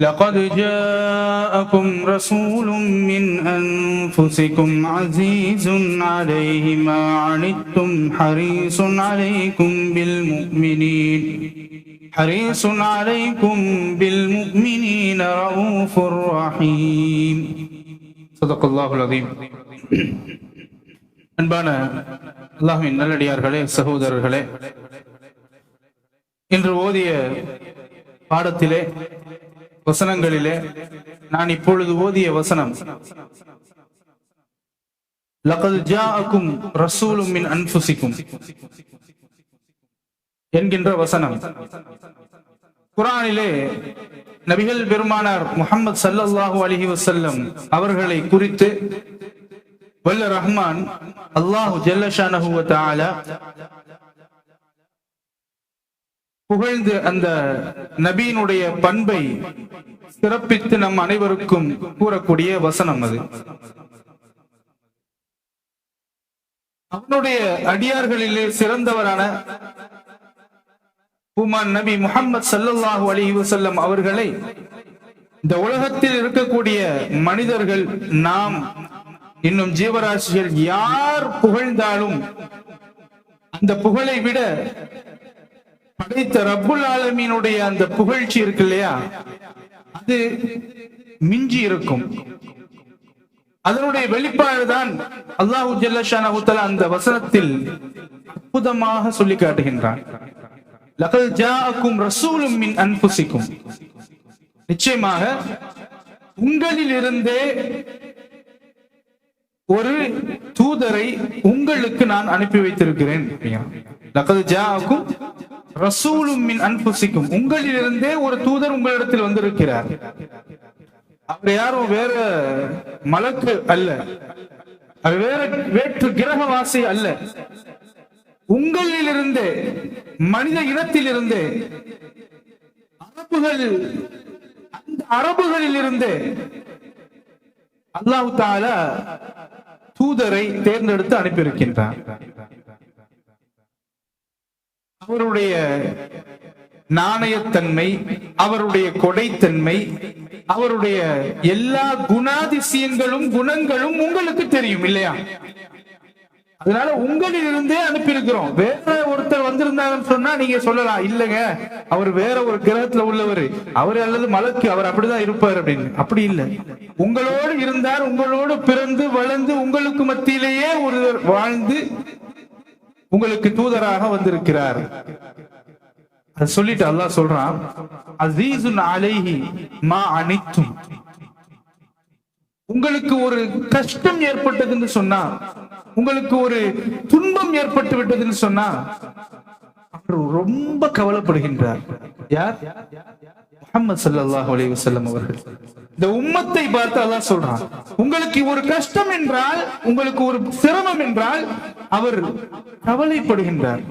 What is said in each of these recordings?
لقد جاءكم رسول من أنفسكم عزيز عليه ما عنتم حريص عليكم بالمؤمنين حريص عليكم بالمؤمنين رؤوف رحيم صدق الله العظيم அன்பான அல்லாஹ்வின் நல்லடியார்களே சகோதரர்களே இன்று ஓதிய பாடத்திலே வசனங்களிலே நான் இப்பொழுது ஓதிய வசனம். லகது ஜாஅக்கும் ரசூலும் மின் அன்புசிக்கும் என்கின்ற வசனம். குரானிலே நபிகள் பெருமானார் முகமது சல்லல்லாஹு அலஹி வசல்லம் அவர்களை குறித்து வல்ல ரஹ்மான் அல்லாஹு ஜல்லஷானஹு நஹூ தாலா புகழ்ந்து அந்த நபியினுடைய பண்பை சிறப்பித்து நம் அனைவருக்கும் கூறக்கூடிய வசனம் அது. அவனுடைய அடியார்களிலே சிறந்தவரான உமான் நபி முகமது சல்லல்லாஹு அலைஹி வசல்லம் அவர்களை இந்த உலகத்தில் இருக்கக்கூடிய மனிதர்கள் நாம் இன்னும் ஜீவராசிகள் யார் புகழ்ந்தாலும் அந்த புகழை விட படைத்த ரப்புல் ஆலமீனுடைய அந்த புகழ்ச்சி இருக்கு இல்லையா? அது மிஞ்சி இருக்கும். அதனுடைய வெளிப்பாடு தான் அல்லாஹு ஜல்லஷான அந்த வசனத்தில் அற்புதமாக சொல்லி காட்டுகின்றான். லகல் ஜாஅக்கும் ரசூலும் மின் அன்புசிக்கும் நிச்சயமாக உங்களில் இருந்தே ஒரு தூதரை உங்களுக்கு நான் அனுப்பி வைத்திருக்கிறேன் ரசூலும் மின் அன்புசிக்கும் உங்களிலிருந்தே ஒரு தூதர் உங்களிடத்தில் வந்திருக்கிறார். அவர் யாரும் வேற மலக்கு அல்ல. அவர் வேற வேற்று கிரகவாசி அல்ல. உங்களிலிருந்தே மனித இனத்திலிருந்தே அரபுகள் அந்த அரபுகளில் இருந்தே அல்லாஹு தாலா தூதரை தேர்ந்தெடுத்து அனுப்பியிருக்கின்றான் அவருடைய நாணயத்தன்மை அவருடைய கொடைத்தன்மை அவருடைய எல்லா குணாதிசயங்களும் குணங்களும் உங்களுக்கு தெரியும் இல்லையா? அதனால உங்களில் இருந்தே அனுப்பியிருக்கிறோம். வேற ஒருத்தர் வந்திருந்தாங்கன்னு சொன்னா நீங்க சொல்லலாம். இல்லங்க அவர் வேற ஒரு கிரகத்துல உள்ளவர். அவர் அல்லது மலக்கு அவர் அப்படிதான் இருப்பார் அப்படின்னு. அப்படி இல்லை. உங்களோடு இருந்தார் உங்களோடு பிறந்து வளர்ந்து உங்களுக்கு மத்தியிலேயே ஒருவர் வாழ்ந்து உங்களுக்கு தூதராக வந்திருக்கிறார். அது சொல்லிட்டு அல்லாஹ் சொல்றான் அசீசுன் அலைஹி மா அனித்தும். உங்களுக்கு ஒரு கஷ்டம் ஏற்பட்டதுன்னு சொன்னா உங்களுக்கு ஒரு துன்பம் ஏற்பட்டு விட்டதுன்னு சொன்னா ரொம்ப கவலைப்படுகின்றார். யார்? முகமது சல்லாஹ் அலி வசல்லம் அவர்கள். இந்த உம்மத்தை பார்த்து அல்லாஹ் சொல்றான் உங்களுக்கு ஒரு கஷ்டம் என்றால் உங்களுக்கு ஒரு சிரமம் என்றால் அவர் கவலைப்படுகின்றார்.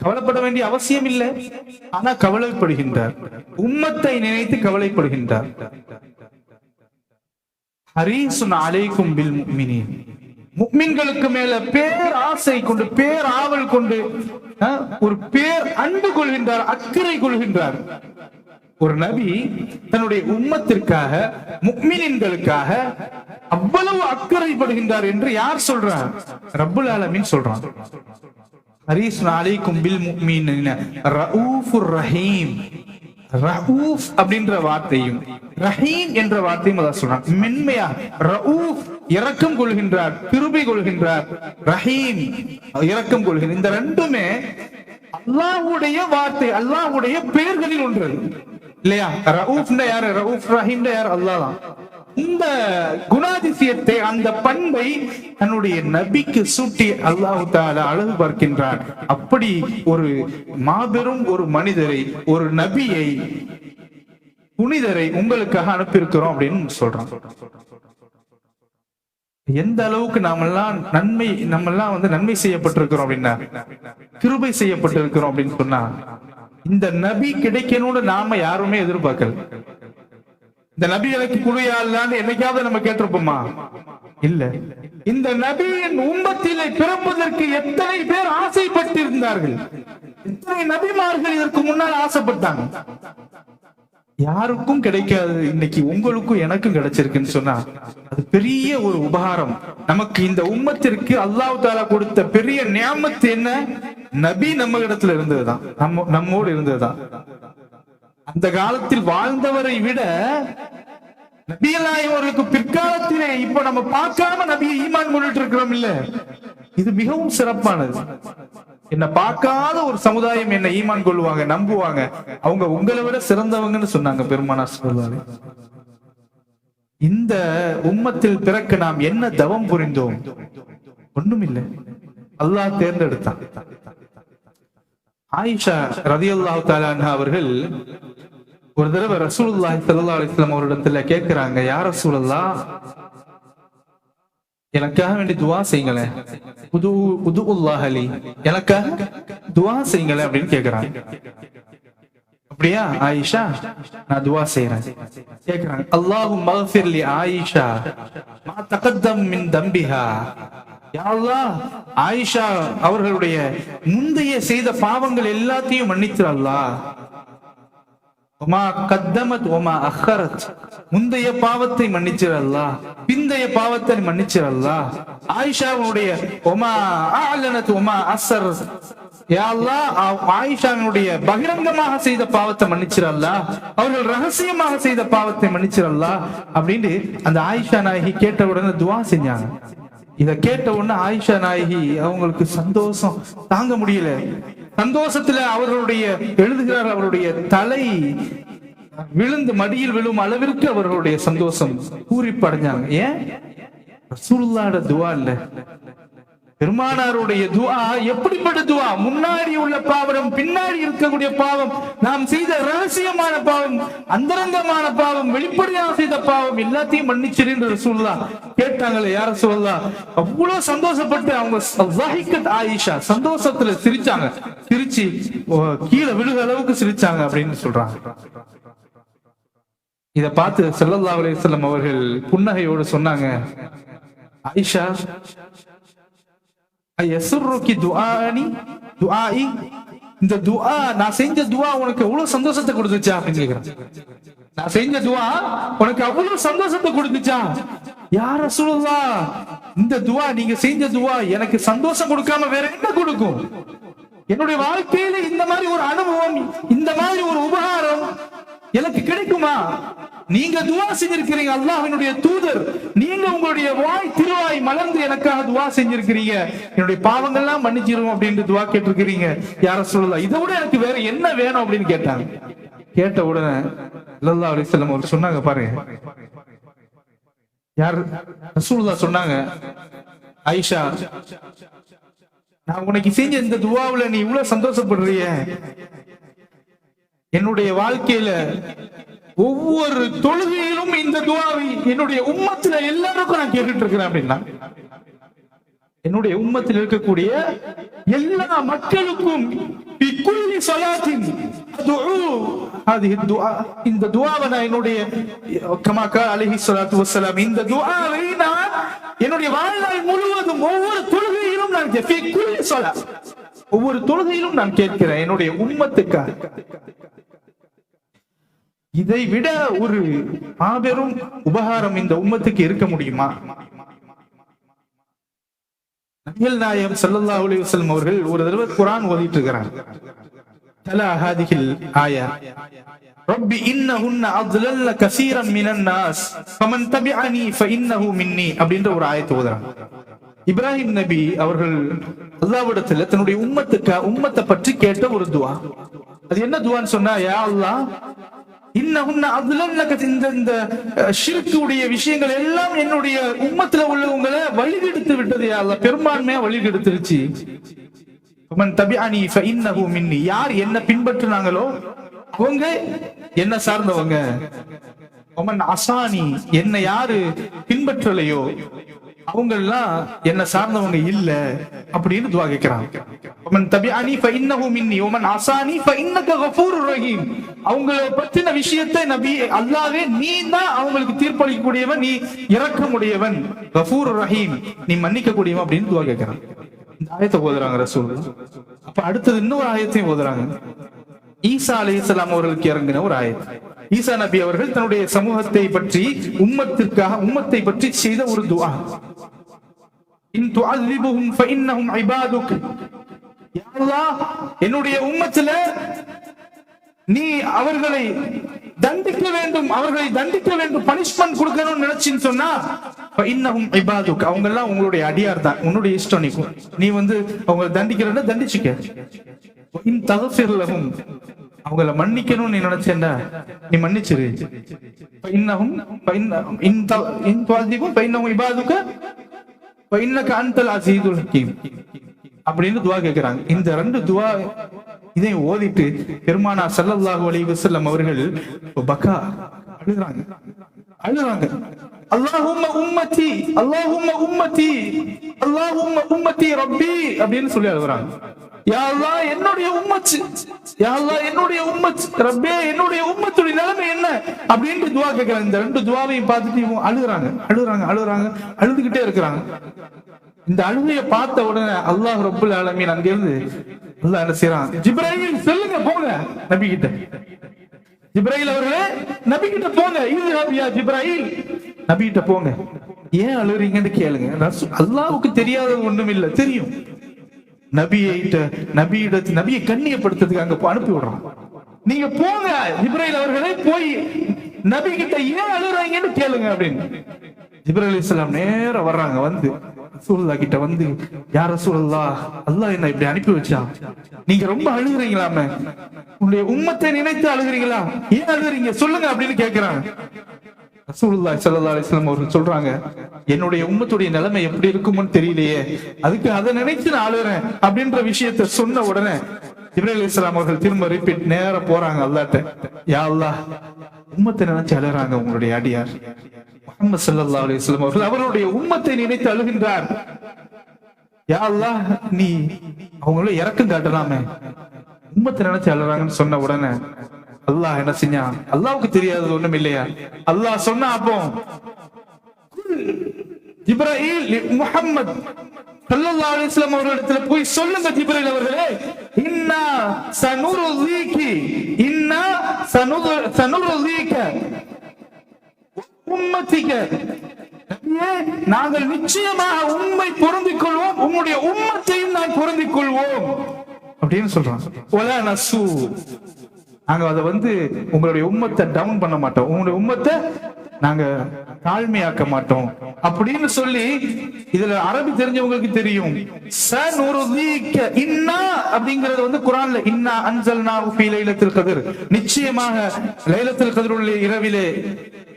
கவலைப்பட வேண்டிய அவசியம் இல்லை ஆனா கவலைப்படுகின்றார். உம்மத்தை நினைத்து கவலைப்படுகின்றார். ஹரீசுன் அலைக்கும் பில் முக்மினின் முக்மின்களுக்கு மேல பேர் ஆசை கொண்டு பேர் ஆவல் கொண்டு ஒரு பேர் அன்பு கொள்கின்றார் அக்கறை கொள்கின்றார். ஒரு நபி தன்னுடைய உம்மத்திற்காக முக்மினின்களுக்காக அவ்வளவு அக்கறைப்படுகின்றார் என்று யார் சொல்றார் ரப்புல் ஆலமின் சொல்றான். ஹரீஸ் அலைக்கும் பில் முக்மீன் ரவுஃபுர் ரஹீம். ரஹூஃப் அப்படின்ற வார்த்தையும் ரஹீம் என்ற வார்த்தையும் அதான் சொல்றான். மென்மையா ரவுஃப் இரக்கம் கொள்கின்றார் கிருபை கொள்கின்றார் ரஹீம் இரக்கம் கொள்கின்ற இந்த ரெண்டுமே அல்லாஹுடைய வார்த்தை அல்லாஹுடைய பெயர்களில் ஒன்று. இல்லையா? ரவுஃப் யாரு? ரவுஃப் ரஹீம் யார்? அல்லாஹ் தான் இந்த குணாதிசயத்தை அந்த பண்பை தன்னுடைய நபிக்கு சூட்டி அல்லாஹு தால அழகு பார்க்கின்றார். அப்படி ஒரு மாபெரும் ஒரு மனிதரை ஒரு நபியை புனிதரை உங்களுக்காக அனுப்பியிருக்கிறோம் அப்படின்னு சொல்றான். எந்த அளவுக்கு நாமெல்லாம் நன்மை நம்மெல்லாம் வந்து நன்மை செய்யப்பட்டிருக்கிறோம் அப்படின்னா கிருபை செய்யப்பட்டிருக்கிறோம் அப்படின்னு சொன்னா இந்த நபி கிடைக்கணும்னு நாம யாருமே எதிர்பார்க்கல. இந்த நபி எனக்கு குழியாளான்னு என்னைக்காவது நம்ம கேட்டிருப்போமா? இல்ல. இந்த நபியின் உம்மத்திலே பிறப்பதற்கு எத்தனை பேர் ஆசைப்பட்டிருந்தார்கள்? எத்தனை நபிமார்கள் இதற்கு முன்னால் ஆசைப்பட்டாங்க? யாருக்கும் கிடைக்காது. இன்னைக்கு உங்களுக்கும் எனக்கும் கிடைச்சிருக்குன்னு சொன்னா அது பெரிய ஒரு உபகாரம். நமக்கு இந்த உம்மத்திற்கு அல்லாஹ் தாலா கொடுத்த பெரிய நியாமத்து என்ன? நபி நம்ம இடத்துல இருந்ததுதான். நம்ம நம்மோடு இருந்ததுதான். அந்த காலத்தில் வாழ்ந்தவரை விட நபியலாய் அவர்களுக்கு பிற்காலத்திலே இப்ப நம்ம பார்க்காம நபியை ஈமான் கொண்டுட்டு இருக்கிறோம் இல்ல? இது மிகவும் சிறப்பானது. என்ன பார்க்காத ஒரு சமுதாயம் என்ன ஈமான் கொள்வாங்க நம்புவாங்க. அவங்க உங்களை விட சிறந்தவங்கன்னு சொன்னாங்க பெருமானார் சொல்லுவாங்க இந்த உம்மத்தில் பிறக்க நாம் என்ன தவம் புரிந்தோம்? ஒண்ணும் இல்லை அல்லாஹ் தேர்ந்தெடுத்தான். ஆயிஷா ரதியல்லாஹு தஆலா அன்ஹா அவர்கள் ஒரு தடவை ரசூலுல்லாஹி ஸல்லல்லாஹு சல்லா அலிஸ்லாம் அவரிடத்துல யார் ரசூல் அல்லாஹ் எனக்காக வேண்டி துவா செய்யுங்களேன் புது உதுல்லாஹ் அலி எனக்காக துவா செய்யுங்களேன் அப்படின்னு கேக்குறாங்க. அப்படியா ஆயிஷா? நான் துவா செய்யறேன் கேக்குறாங்க. அல்லாஹு மகஃபிர்லி ஆயிஷா. மா தகத்தம் மின் தம்பிஹா. யாழ்லா அல்லாஹ் ஆயிஷா அவர்களுடைய முந்தைய செய்த பாவங்கள் எல்லாத்தையும் மன்னித்திரு அல்லாஹ். ஒமா கத்தமத் ஒமா அஹரத். முந்தைய பாவத்தை மன்னிச்சிரு பிந்தைய பாவத்தை மன்னிச்சிரல்லா ஆயிஷாவுடைய ஒமா ஆலனத் ஒமா அசர். அல்லாஹ் ஆயிஷாவினுடைய பகிரங்கமாக செய்த பாவத்தை மன்னிச்சிரு அவர்கள் ரகசியமாக செய்த பாவத்தை மன்னிச்சிரு அல்லாஹ். அப்படின்னு அந்த ஆயிஷா நாயகி கேட்ட உடனே துவா செஞ்சாங்க. இத கேட்ட உடனே ஆயிஷா நாயகி அவங்களுக்கு சந்தோஷம். தாங்க முடியல. சந்தோஷத்துல அவர்களுடைய எழுதுகிறார் அவருடைய தலை விழுந்து மடியில் விழும் அளவிற்கு அவர்களுடைய சந்தோஷம். பூரிப்படைஞ்சாங்க. ஏன்? ரசூலுல்லாஹ்ட துவா இல்ல. பெருமானாருடைய துவா எப்படிப்பட்ட துவா? முன்னாடி உள்ள பாவம் பின்னாடி இருக்கக்கூடிய பாவம் நாம் செய்த ரகசியமான பாவம் அந்தரங்கமான பாவம் வெளிப்படையாக செய்த பாவம் எல்லாத்தையும் மன்னிச்சிருந்து ரசூலுல்லாஹ் கேட்டாங்களே யார சொல்லா அவ்வளவு சந்தோஷப்பட்டு அவங்க ஆயிஷா சந்தோஷத்துல சிரிச்சாங்க. சிரிச்சு ஓ, கீழே விழுக அளவுக்கு சிரிச்சாங்க அப்படின்னு சொல்றாங்க. இத பார்த்து செல்லல்லா அலையம் அவர்கள் புன்னகையோடு சொன்னாங்க ஆயிஷா ஐயசுர்ருக்கி துஆனி துஆஇ இந்த துஆ நான் செஞ்ச துஆ உனக்கு எவ்வளவு சந்தோஷத்தை கொடுத்துச்சா அப்படின்னு கேக்குறேன் நான் செஞ்ச துஆ உனக்கு அவ்வளவு சந்தோஷத்தை கொடுத்துச்சா? யார சொல்லுவா இந்த துவா நீங்க செஞ்ச துவா எனக்கு சந்தோஷம் கொடுக்காம வேற என்ன கொடுக்கும்? என்னுடைய வாழ்க்கையில இந்த மாதிரி ஒரு அனுபவம் இந்த மாதிரி ஒரு உபகாரம் எனக்கு கிடைக்குமா? நீங்க துவா செஞ்சிருக்கிறீங்க. அல்லாஹினுடைய தூதர். நீங்க உங்களுடைய வாய் திருவாய் மலர்ந்து எனக்காக துவா செஞ்சிருக்கிறீங்க. என்னுடைய பாவங்கள்லாம் மன்னிச்சிரும் அப்படின்னு துவா கேட்டிருக்கிறீங்க. யார சொல்லலாம் இதை விட எனக்கு வேற என்ன வேணும் அப்படின்னு கேட்டாங்க. கேட்ட உடனே லல்லா அலிஸ்லாம் அவர் சொன்னாங்க பாருங்க. யார்? ரசூல்லா சொன்னாங்க ஐஷா நான் உனக்கு செஞ்ச இந்த துவாவுல நீ இவ்வளவு சந்தோஷப்படுறிய. என்னுடைய வாழ்க்கையில ஒவ்வொரு தொழுகையிலும் இந்த துவாவை என்னுடைய உம்மத்துல எல்லாருக்கும் நான் கேட்டுட்டு இருக்கிறேன் அப்படின்னா என்னுடைய உம்மத்தில் இருக்கக்கூடிய எல்லா மக்களுக்கும் இந்த துவாவை நான் என்னுடைய கமாக்கா கா அலைஹி இந்த துவாவை நான் என்னுடைய வாழ்நாள் முழுவதும் ஒவ்வொரு தொழுகையிலும் நான் ஒவ்வொரு தொழுகையிலும் நான் கேட்கிறேன் என்னுடைய உம்மத்துக்காக. இதை விட ஒரு மாபெரும் உபகாரம் இந்த உம்மத்துக்கு இருக்க முடியுமா? நபிகள் நாயம் சல்லா அலி வசலம் அவர்கள் ஒரு தடவை குரான் ஓதிட்டு இருக்கிறார் தலா ஹாதிகில் ஆயா. ரப்பி இன்னஹுன்ன அத்லல்ல கசீரன் மினன் நாஸ். ஃபமன் தபிஅனி ஃபஇன்னஹு மின்னி அப்படின்ற ஒரு ஆயத்தை ஓதுறாங்க. இப்ராஹிம் நபி அவர்கள் அல்லாவிடத்துல தன்னுடைய உம்மத்துக்கு உம்மத்தை பற்றி கேட்ட ஒரு துவா. அது என்ன துவான்னு சொன்னா யா அல்லாஹ் இன்ன அதுலம் இந்த இந்த ஷிர்க்குடைய விஷயங்கள் எல்லாம் என்னுடைய உம்மத்துல உள்ளவங்களை வழிகெடுத்து விட்டது யார் பெரும்பான்மையா வழிகெடுத்துருச்சு. யார் என்ன பின்பற்றினாங்களோ அவங்க என்ன சார்ந்தவங்க. அசானி என்ன யாரு பின்பற்றலையோ அவங்க எல்லாம் என்ன சார்ந்தவங்க இல்ல அப்படின்னு துவா கேட்கிறாங்க மின்னி அசானி ரஹீம். அவங்கள பத்தின விஷயத்தை நபி அல்லாவே நீ தான் அவங்களுக்கு தீர்ப்பளிக்கக்கூடியவன் நீ இறக்க முடியவன் கஃபூர் ரஹீம் நீ மன்னிக்க கூடியவன் அப்படின்னு துவா கேட்கிறான் இந்த ஆயத்தை ஓதுறாங்க ரசூல் அப்ப அடுத்தது இன்னொரு ஆயத்தையும் ஓதுறாங்க. ஈசா அலைஹிஸ்ஸலாம் அவர்களுக்கு இறங்கின ஒரு ஆயத்தை. ஈசா நபி அவர்கள் தன்னுடைய சமூகத்தை பற்றி உம்மத்திற்காக உம்மத்தை பற்றி செய்த ஒரு துவா இன் துஅذிபுஹும் ஃபஇன்னஹும் இபாதுக். யா அல்லாஹ் என்னுடைய உம்மத்துல நீ அவர்களை தண்டிக்க வேண்டும் அவர்களை தண்டிக்க வேண்டும் பனிஷ்மெண்ட் கொடுக்கணும்னு நினைச்சின்னு சொன்னா இன்னும் இபாதுக். அவங்க எல்லாம் உங்களுடைய அடியார் தான் உன்னுடைய இஷ்டம் நீ. நீ வந்து அவங்க தண்டிக்கிறத தண்டிச்சுக்க. இன் தகஃபிர்லஹும் அவங்கள மன்னிக்கணும்னு நீ நினைச்சேன்னா நீ மன்னிச்சிரு. இன்னும் இன் இன் துவாதிபும் இன்னும் இபாதுக்க இன்னக்க அன்தல் அசீதுல் ஹக்கீம் அப்படின்னு துவா கேட்கிறாங்க இந்த ரெண்டு துவா இதை ஓதிட்டு பெருமானா சல்லல்லாஹு அலைஹி வஸல்லம் அவர்கள் பக்கா அழுகுறாங்க. அழுகுறாங்க. அல்லாஹும்ம உம்மத்தி அல்லாஹும்ம உம்மத்தி அல்லாஹும்ம உம்மத்தி ரப்பி அப்படின்னு சொல்லி அழுகுறாங்க. யா அல்லாஹ் என்னுடைய உம்மச்சு யா என்னுடைய உம்மத் ரப்பே என்னுடைய உம்மத்துடைய நிலைமை என்ன? அப்படின்ட்டு துவா கேட்கிறாங்க. இந்த ரெண்டு துவாவையும் பார்த்துட்டு இவங்க அழுகுறாங்க அழுகுறாங்க அழுகுறாங்க அழுதுகிட்டே இருக்கிறாங்க. இந்த அழுகைய பார்த்த உடனே அல்லாஹ் ரப்புல் ஆலமீன் அங்கிருந்து அல்லாஹ் என்ன செய்யறான் ஜிப்ராஹிம் சொல்லுங்க போங்க நபி கிட்ட ஜிப்ராஹில் அவர்களே நபி கிட்ட போங்க. இது யா ஜிப்ராஹில் நபி கிட்ட போங்க. ஏன் அழுகுறீங்கன்னு கேளுங்க. அல்லாவுக்கு அல்லாஹ்வுக்கு தெரியாதது ஒண்ணும் இல்ல தெரியும். நபியிட்ட நபியிட நபியை கண்ணியப்படுத்துறதுக்கு அங்க அனுப்பி விடுறான். நீங்க போங்க ஜிப்ராஹில் அவர்களே போய் நபி கிட்ட ஏன் அழுறாங்கன்னு கேளுங்க அப்படின்னு. ஜிப்ரல் அலிஸ்லாம் நேரம் வர்றாங்க வந்து. ரசூலுல்லாஹ் கிட்ட வந்து யார சூழல்லா அல்லாஹ் என்ன இப்படி அனுப்பி வச்சா? நீங்க ரொம்ப அழுகுறீங்களாமே. உங்களுடைய உம்மத்தை நினைத்து அழுகுறீங்களா? ஏன் அழுகுறீங்க? சொல்லுங்க அப்படின்னு கேக்குறாங்க. ரசூலுல்லாஹி ஸல்லல்லாஹு அலைஹி வஸல்லம் அவர்கள் சொல்றாங்க என்னுடைய உம்மத்துடைய நிலைமை எப்படி இருக்கும்னு தெரியலையே. அதுக்கு அதை நினைச்சு நான் அழுகிறேன் அப்படின்ற விஷயத்தை சொன்ன உடனே இப்ராஹிம் அலி இஸ்லாம் அவர்கள் திரும்ப ரிப்பீட் நேர போறாங்க அல்லாட்ட. யா அல்லா உம்மத்தை நினைச்சு அழுறாங்க உங்களுடைய அடியார். முகமது சல்லா அலைஹி அவர்கள் அவருடைய உம்மத்தை நினைத்து அழுகின்றார். யா அல்லா நீ அவங்கள இறக்கம் காட்டலாமே. உம்மத்தை நினைச்சு அழுறாங்கன்னு சொன்ன உடனே அல்லாஹ் என்ன செஞ்சான் அல்லாவுக்கு தெரியாதது ஒண்ணும் இல்லையா? அல்லாஹ் சொன்னா அப்போ இப்ராஹிம் முகம்மது ஸல்லல்லாஹு அலைஹி அவர்களிடத்துல போய் சொல்லுங்க ஜிப்ரேல் அவர்களே. இன்னா சனுருதீகி இன்னா சனுரு சனுருதீக நாங்கள் நிச்சயமாக உண்மை பொருந்திக் கொள்வோம் உங்களுடைய உம்மத்தையும் நான் பொருந்திக் கொள்வோம். அப்படின்னு சொல்றான். ஒலா நசு நாங்க அதை வந்து உங்களுடைய உம்மத்தை டவுன் பண்ண மாட்டோம். உங்களுடைய உம்மத்தை நாங்க தாழ்மையாக்க மாட்டோம். அப்படின்னு சொல்லி இதுல அரபி தெரிஞ்சவங்களுக்கு தெரியும். சனுருதீக்க இன்னா அப்படிங்கிறது வந்து குரான்ல இன்னா அஞ்சல் நா உபி லைலத்தில் கதிர். நிச்சயமாக லைலத்தில் கதிருடைய இரவிலே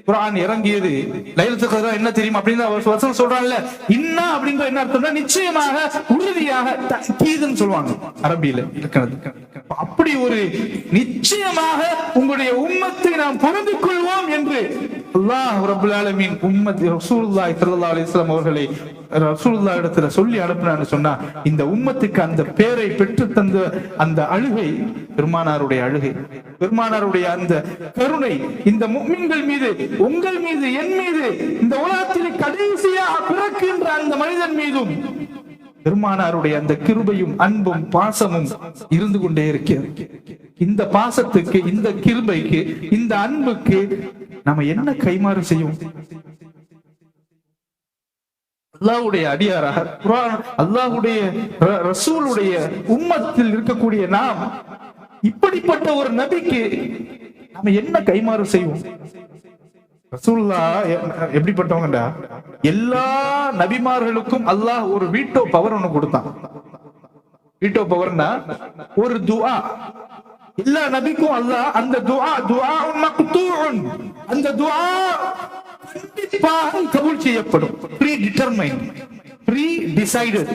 குரான் இறங்கியது. லைலத்து கதிரா என்ன தெரியும்? அப்படின்னு அவர் வசனம் சொல்றான்ல இன்னா அப்படின்ற என்ன அர்த்தம்னா நிச்சயமாக உறுதியாக தக்கீதுன்னு சொல்லுவாங்க அரபியில. இருக்கிறது அப்படி ஒரு நிச்சயமாக உங்களுடைய உம்மத்தை நாம் புரிந்து கொள்வோம் என்று அல்லாஹ் ரபுல் ஆலமீன் உம்மத் ரசூல்லாய் சல்லா அலிஸ்லாம் அவர்களை ரசூல்லா இடத்துல சொல்லி அனுப்பினான்னு சொன்னா இந்த உம்மத்துக்கு அந்த பேரை பெற்று தந்த அந்த அழுகை பெருமானாருடைய அழுகை பெருமானாருடைய அந்த கருணை இந்த முக்மின்கள் மீது உங்கள் மீது என் மீது இந்த உலகத்தில் கடைசியாக பிறக்கின்ற அந்த மனிதன் மீதும் பெருமானாருடைய அந்த கிருபையும் அன்பும் பாசமும் இருந்து கொண்டே இருக்கிறது. இந்த பாசத்துக்கு இந்த கிருபைக்கு இந்த அன்புக்கு நம்ம என்ன கைமாறு செய்யும் அல்லாஹ்வுடைய அடியாராக குர்ஆன் அல்லாஹ்வுடைய ரசூலுடைய உம்மத்தில் இருக்கக்கூடிய நாம் இப்படிப்பட்ட ஒரு நபிக்கு நம்ம என்ன கைமாறு செய்வோம்? ரசூல்லா எப்படிப்பட்டவங்கடா எல்லா நபிமார்களுக்கும் அல்லாஹ் ஒரு வீட்டோ பவர் ஒண்ணு கொடுத்தான். வீட்டோ பவர்னா ஒரு துவா எல்லா நபிக்கும் அல்லாஹ் அந்த துஆ துஆ மக்தூஉன் அந்த துஆ கண்டிப்பாக கபூல் செய்யப்படும் ப்ரீ டிட்டர்மைன் ப்ரீ டிசைடட்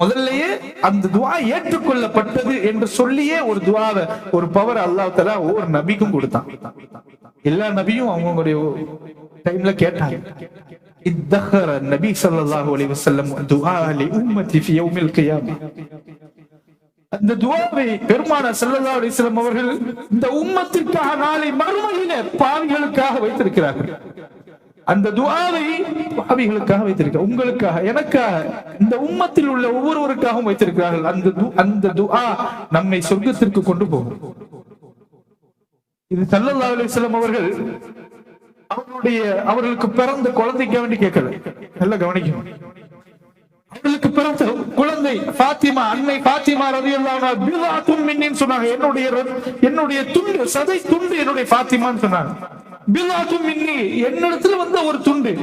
முதல்லயே அந்த துஆ ஏற்றுக்கொள்ளப்பட்டது என்று சொல்லியே ஒரு துஆவை ஒரு பவர் அல்லாஹ் தஆலா ஒவ்வொரு நபிக்கும் கொடுத்தான் எல்லா நபியும் அவங்களுடைய டைம்ல கேட்டாங்க ادخر النبي صلى الله عليه وسلم دعاء لأمتي في يوم القيامة அந்த துவாவை பெருமான செல்லல்லா அலைஹி அவர்கள் இந்த உம்மத்திற்காக நாளை மறுமையிலே பாவிகளுக்காக வைத்திருக்கிறார்கள். அந்த துவாவை பாவிகளுக்காக வைத்திருக்க உங்களுக்காக எனக்காக இந்த உம்மத்தில் உள்ள ஒவ்வொருவருக்காகவும் வைத்திருக்கிறார்கள். அந்த து- அந்த துஆ நம்மை சொர்க்கத்திற்கு கொண்டு போகும். இது ஸல்லல்லாஹு அலைஹி அவர்கள் அவருடைய அவர்களுக்கு பிறந்த குழந்தைக்க வேண்டி கேட்கல. நல்லா கவனிக்கணும். அவர்களுக்கு பிறந்த குழந்தை பாத்திமா அன்னை பாத்திமா ரதியல்லாஹு பிலாத்தும் சொன்னாங்க. என்னுடைய என்னுடைய துண்டு சதை துண்டு என்னுடைய பாத்திமான்னு சொன்னாங்க. பிலாத்தும் தும்மின்னி என்னிடத்துல வந்த ஒரு துண்டு.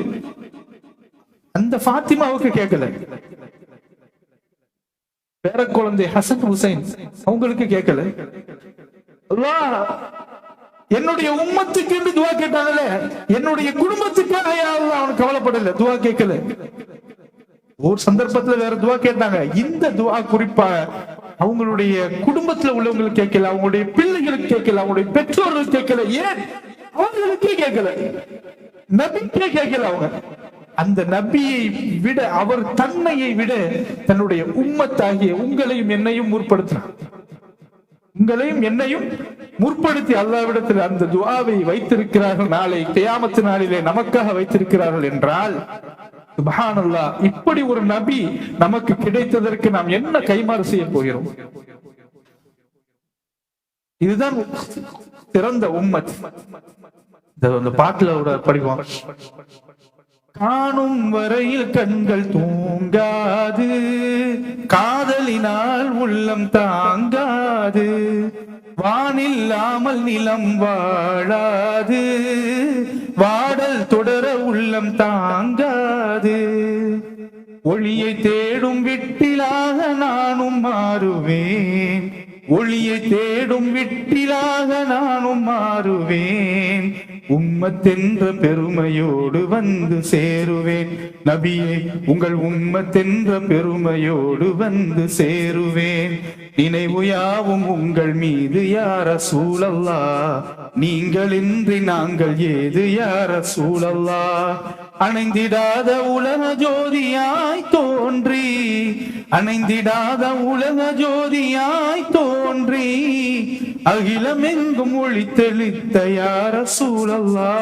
அந்த பாத்திமாவுக்கு கேட்கல. பேர குழந்தை ஹசன் ஹுசைன் அவங்களுக்கு கேட்கல. என்னுடைய உம்மத்துக்கு என்று துவா கேட்டாங்கல்ல என்னுடைய குடும்பத்துக்காக யாரும் அவன் அவனுக்கு கவலைப்படல துவா கேட்கல. ஒரு சந்தர்ப்பத்துல வேற துவா கேட்டாங்க. இந்த துவா குறிப்பா அவங்களுடைய குடும்பத்துல உள்ளவங்களுக்கு கேட்கல அவங்களுடைய பிள்ளைகளுக்கு கேட்கல அவங்களுடைய பெற்றோர்களுக்கு கேட்கல. ஏன்? அவர்களுக்கே கேட்கல. நபிக்கே கேட்கல அவங்க. அந்த நபியை விட அவர் தன்னையை விட தன்னுடைய உம்மத்தாகிய உங்களையும் என்னையும் முற்படுத்தினார். உங்களையும் என்னையும் முற்படுத்தி அல்லாவிடத்தில் அந்த துவாவை வைத்திருக்கிறார்கள். நாளை கியாமத்து நாளிலே நமக்காக வைத்திருக்கிறார்கள் என்றால் சுபஹானல்லா இப்படி ஒரு நபி நமக்கு கிடைத்ததற்கு நாம் என்ன கைமாறு செய்ய போகிறோம்? இதுதான் சிறந்த உம்மத். இந்த- பாட்டுல ஒரு படிப்போம் காணும் வரையில் கண்கள் தூங்காது காதலினால் உள்ளம் தாங்காது வானில்லாமல் நிலம் வாழாது வாடல் தொடர உள்ளம் தாங்காது. ஒளியை தேடும் விட்டிலாக நானும் மாறுவேன். ஒளியை தேடும் விட்டிலாக நானும் மாறுவேன். உம்மத்தென்ற பெருமையோடு வந்து சேருவேன். நபியே உங்கள் உம்மத்தென்ற பெருமையோடு வந்து சேருவேன். நினைவு யாவும் உங்கள் மீது யார சூழல்லா நீங்களின்றி நாங்கள் ஏது யார சூழல்லா அணைந்திடாத உலக ஜோதியாய் தோன்றி அணைந்திடாத உலக ஜோதியாய் தோன்றி அகிலமெங்கும் ஒளி தெளித்த யார சூழல்லா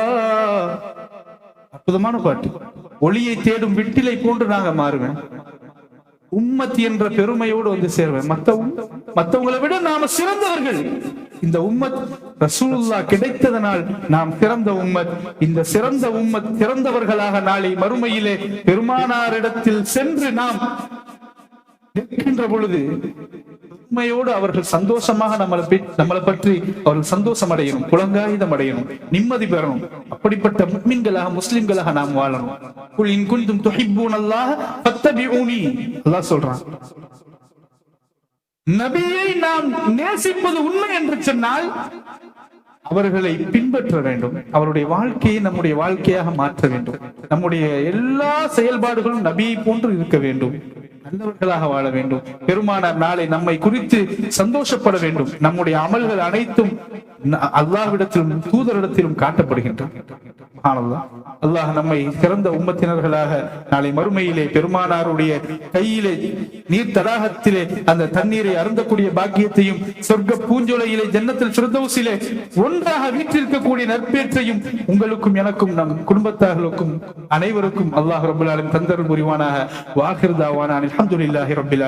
அற்புதமான பாட்டு. ஒளியை தேடும் விட்டிலை போன்று நாங்க மாறுவேன். உம்மத் என்ற பெருமையோடு வந்து சேர்வேன். மத்தவங்க மத்தவங்களை விட நாம சிறந்தவர்கள். இந்த உம்மத் ரசூலுல்லா கிடைத்ததனால் நாம் சிறந்த உம்மத். இந்த சிறந்த உம்மத் சிறந்தவர்களாக நாளை மறுமையிலே பெருமானாரிடத்தில் சென்று நாம் நிற்கின்ற பொழுது உண்மையோடு அவர்கள் சந்தோஷமாக நம்மளை பற்றி- நம்மளை பற்றி அவர்கள் சந்தோஷம் அடையணும் குலங்காயுதம் அடையணும் நிம்மதி பெறணும். அப்படிப்பட்ட முஸ்லிம்களாக முஸ்லிம்களாக நாம் வாழணும். குல் இன் குன்தும் துஹிப்பூனல்லாஹ ஃபத்தபிஊனி. அல்லாஹ் சொல்றான். நபியை நாம் நேசிப்பது உண்மை என்று சொன்னால் அவர்களை பின்பற்ற வேண்டும். அவருடைய வாழ்க்கையை நம்முடைய வாழ்க்கையாக மாற்ற வேண்டும். நம்முடைய எல்லா செயல்பாடுகளும் நபியை போன்று இருக்க வேண்டும். நல்லவர்களாக வாழ வேண்டும். பெருமானார் நாளை நம்மை குறித்து சந்தோஷப்பட வேண்டும். நம்முடைய அமல்கள் அனைத்தும் ந- அல்லாஹ்விடத்திலும் தூதரிடத்திலும் காட்டப்படுகின்றன. அல்லாஹ் நம்மை சிறந்த உம்மத்தினர்களாக நாளை மறுமையிலே பெருமானாருடைய கையிலே நீர் தடாகத்திலே அந்த தண்ணீரை அருந்தக்கூடிய பாக்கியத்தையும் சொர்க்க பூஞ்சோலையிலே ஜன்னத்தில் ஃபிர்தௌஸிலே ஒன்றாக வீற்றிருக்கக்கூடிய நற்பேற்றையும் உங்களுக்கும் எனக்கும் நம் குடும்பத்தார்களுக்கும் அனைவருக்கும் அல்லாஹ் ரபுல்லாலும் தந்தரும் புரிவானாக. வாஹிர் தாவானா அல்ஹம்துலில்லாஹி ரப்பில்